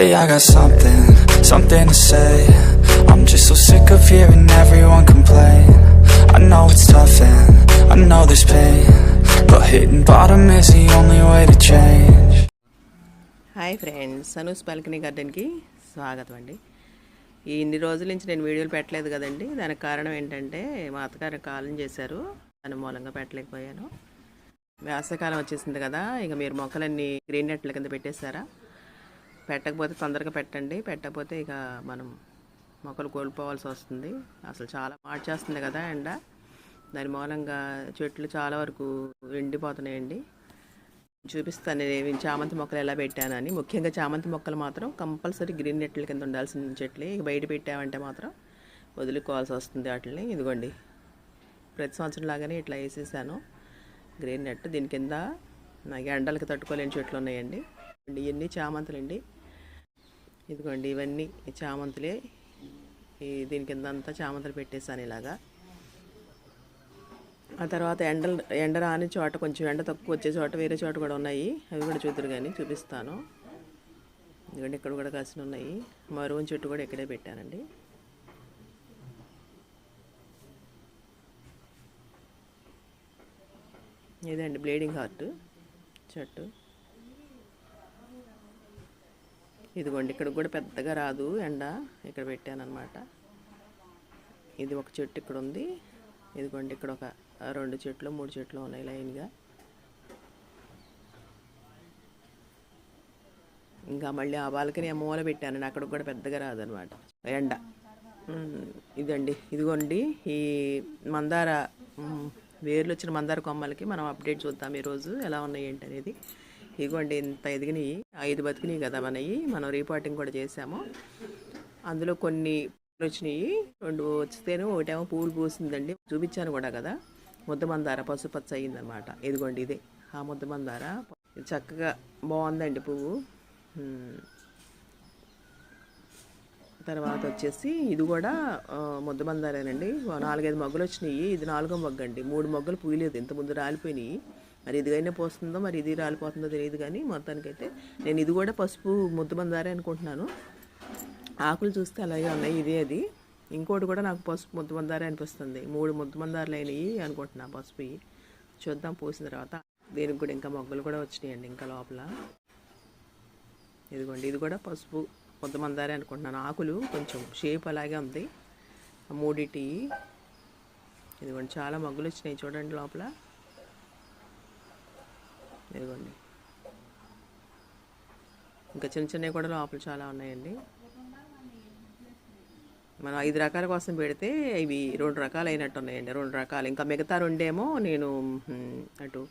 Hey, I got something, something to say. I'm just so sick of hearing everyone complain. I know it's tough and I know there's pain. But hitting bottom is the only way to change. Hi friends సనూస్ balcony గార్డెన్కి స్వాగతం అండి ఈ ఇన్ని రోజుల నుంచి నేను వీడియోలు పెట్టలేదు కదండి దానికి కారణం ఏంటంటే మా అత్తగారు కాలం చేశారు దాని మూలంగా పెట్టలేకపోయాను వేసవికాలం వచ్చేసింది కదా ఇక మీరు మొక్కలన్నీ గ్రీన్ నెట్ల కింద పెట్టేశారా పెట్టకపోతే తొందరగా పెట్టండి. పెట్టకపోతే ఇక మనం మొక్కలు కోల్పోవాల్సి వస్తుంది. అసలు చాలా మార్చేస్తుంది కదా ఎండ. దాని మూలంగా చెట్లు చాలా వరకు ఎండిపోతున్నాయండి. చూపిస్తాను నేను చామంతి మొక్కలు ఎలా పెట్టానని ముఖ్యంగా చామంతి మొక్కలు మాత్రం కంపల్సరీ గ్రీన్ నెట్ల కింద ఉండాల్సిన చెట్లు. ఇక బయట పెట్టామంటే మాత్రం వదులుకోవాల్సి వస్తుంది వాటిని. ఇదిగోండి. ప్రతి సంవత్సరం లాగానే ఇట్లా వేసేసాను. గ్రీన్ నెట్ దీని కింద నాకు ఎండలకి తట్టుకోలేని చెట్లు ఉన్నాయండి. ఇవన్నీ ఇవన్నీ చామంతులండి. ఇదిగోండి ఇవన్నీ చామంతులే. ఈ దీని కింద అంతా చామంతులు పెట్టేశాను ఇలాగా. ఆ తర్వాత ఎండలు ఎండ రాని చోట కొంచెం ఎండ తక్కువ వచ్చే చోట వేరే చోట కూడా ఉన్నాయి. అవి కూడా చూద్దరు కానీ చూపిస్తాను. ఎందుకంటే ఇక్కడ కూడా కాసిన ఉన్నాయి. మరువం చెట్టు కూడా ఇక్కడే పెట్టానండి. ఇదండి బ్లీడింగ్ హార్ట్ చెట్టు. ఇదిగోండి ఇక్కడ కూడా పెద్దగా రాదు ఎండ ఇక్కడ పెట్టాను అనమాట ఇది ఒక చెట్టు ఇక్కడ ఉంది. ఇదిగోండి ఇక్కడ ఒక రెండు చెట్లు మూడు చెట్లు ఉన్నాయి లైన్గా. ఇంకా మళ్ళీ ఆ బాలకని మూల పెట్టాను అక్కడ కూడా పెద్దగా రాదనమాట ఎండ. ఇదండి. ఇదిగోండి ఈ మందార వేర్లు వచ్చిన మందార కొమ్మలకి మనం అప్డేట్ చూద్దాం ఈరోజు ఎలా ఉన్నాయి ఏంటి అనేది ఇదిగోండి ఇంత ఎదిగినాయి. ఐదు బతికినాయి కదా మనవి మనం రీపాటింగ్ కూడా చేసాము. అందులో కొన్ని వచ్చినాయి. రెండు వచ్చితేనే ఒకటేమో పూలు పూసిందండి. చూపించాను కూడా కదా. ముద్ద మందార పసుపచ్చ అయ్యిందనమాట. ఇదిగోండి ఇదే. ఆ ముద్ద మందార. చక్కగా బాగుందండి పువ్వు. తర్వాత వచ్చేసి ఇది కూడా ముద్ద మందారేనండి. నాలుగైదు మొగ్గలు వచ్చినాయి. ఇది నాలుగో మొగ్గ అండి మూడు మొగ్గలు పూయలేదు. ఇంత ముందు రాలిపోయినాయి. మరి ఇదిగైనా పోస్తుందో మరి ఇది రాలిపోతుందో తెలియదు కానీ మొత్తానికైతే నేను ఇది కూడా పసుపు ముద్దబందారే అనుకుంటున్నాను. ఆకులు చూస్తే అలాగే ఉన్నాయి ఇదే అది. ఇంకోటి కూడా నాకు పసుపు ముద్దబందారే అనిపిస్తుంది. మూడు ముద్దబందారులు అయినాయి అనుకుంటున్నా పసుపు చూద్దాం పోసిన తర్వాత. దీనికి కూడా ఇంకా మొగ్గలు కూడా వచ్చినాయండి ఇంకా లోపల. ఇదిగోండి ఇది కూడా పసుపు ముద్దమందారే అనుకుంటున్నాను. ఆకులు కొంచెం షేప్ అలాగే ఉంది. మూడిటి ఇదిగోండి చాలా మొగ్గలు వచ్చినాయి చూడండి లోపల. ఇదిగోండి. ఇంకా చిన్న చిన్నవి కూడా లోపల చాలా ఉన్నాయండి. మనం ఐదు రకాల కోసం పెడితే ఇవి రెండు రకాలు అయినట్టు ఉన్నాయండి. రెండు రకాలు. ఇంకా మిగతా రెండేమో నేను అటు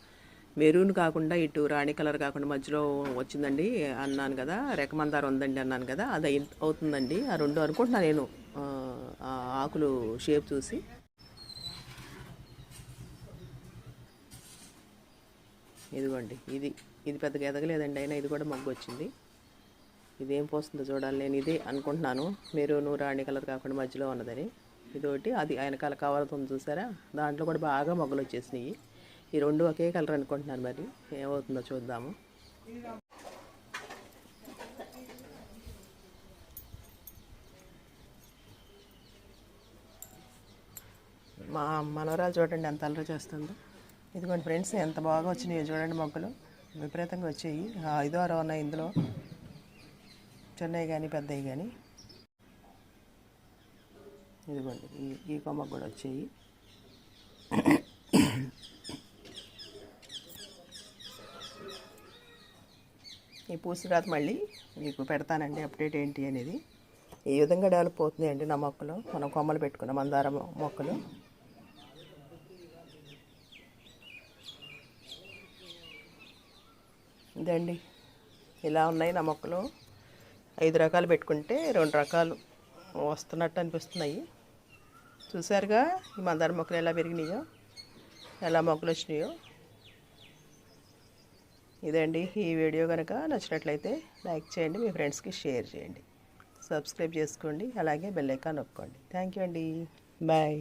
మెరూన్ కాకుండా ఇటు రాణి కలర్ కాకుండా మధ్యలో వచ్చిందండి. అన్నాను కదా రెకమందార్ ఉందండి అన్నాను కదా అది అవుతుందండి. ఆ రెండు అనుకుంటున్నాను నేను ఆకులు షేప్ చూసి. ఇదిగోండి ఇది ఇది పెద్దగా ఎదగలేదండి అయినా ఇది కూడా మగ్గు వచ్చింది ఇదేం పోస్తుందో చూడాలి నేను ఇది అనుకుంటున్నాను. మీరు రాణి కలర్ కాకుండా మధ్యలో ఉన్నదని. ఇదొకటి అది వెనకాల కవర్ ఉంది చూసారా? దాంట్లో కూడా బాగా మొగ్గలు వచ్చేసినాయి. ఈ రెండు ఒకే కలర్ అనుకుంటున్నాను మరి. ఏమవుతుందో చూద్దాము. మా మనవరాలు చూడండి ఎంత అల్లరి చేస్తుందో. ఇదిగోండి ఫ్రెండ్స్ ఎంత బాగా వచ్చినాయో చూడండి మొక్కలు విపరీతంగా వచ్చాయి. ఐదో ఆరో ఉన్నాయి ఇందులో. చిన్నవి కానీ పెద్దవి కానీ ఇదిగోండి ఈ ఈ కొమ్మకు కూడా వచ్చాయి. ఈ పూసిన తర్వాత మళ్ళీ మీకు పెడతానండి అప్డేట్ ఏంటి అనేది. ఏ విధంగా డెవలప్ అవుతున్నాయండి నా మొక్కలు? మనం కొమ్మలు పెట్టుకున్న మందార మొక్కలు. ఇదండి. ఇలా ఉన్నాయి నా మొక్కలు. ఐదు రకాలు పెట్టుకుంటే రెండు రకాలు వస్తున్నట్టు అనిపిస్తున్నాయి. చూసారుగా ఈ మందార మొక్కలు ఎలా పెరిగినాయో ఎలా మొక్కలు వచ్చినాయో. ఇదండి ఈ వీడియో కనుక నచ్చినట్లయితే లైక్ చేయండి మీ ఫ్రెండ్స్కి షేర్ చేయండి. సబ్స్క్రైబ్ చేసుకోండి అలాగే బెల్లైకా నొక్కండి. థ్యాంక్ యూ అండి. బాయ్.